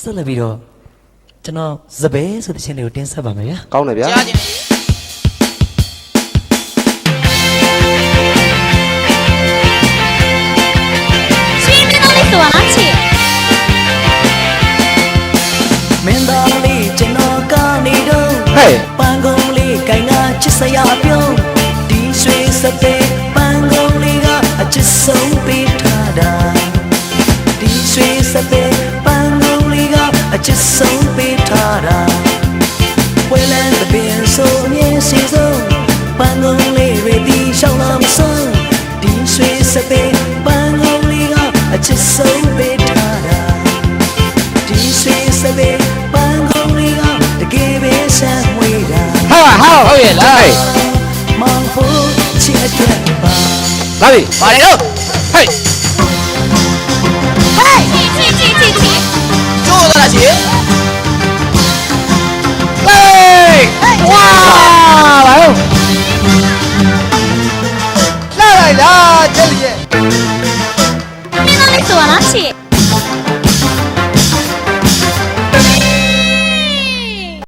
ဆက်လက်ပြီးတော့ကျွန်တော်စပယ်ဆိုတဲ့ချင်းလေးကိုတင်ဆက်ပါမယ်ဗျာကောင်းတယ်ဗျာကြားခြင်းချင်းမင်းလေးဆိုတာချစ်မင်းသားလေးကျွန်တော်ကနေတော့ဟဲ့ပန်းကုန်းလေးကိုင်ကချစ်စရာပြုံး တာဝဲလန်းတဲ့ပင်ဆိုမြင်စီဆုံးပန်းကုန်းလေးတွေဒီရှောင်းလာမဆုံးဒီရွှေစပယ်ပန်းကုန်းလေးကအချစ်ဆုံးပေးထားတာဒီဆွေစပယ်ပန်းကုန်းလေးကတကယ်ပဲဆန်းမွေတာဟာဟာဟုတ်ရဲ့လားဟေးမောင်ဖို့ချစ်အတွက်ပါလာပြီပါလေတော့ဟေးဟဲ့ လာ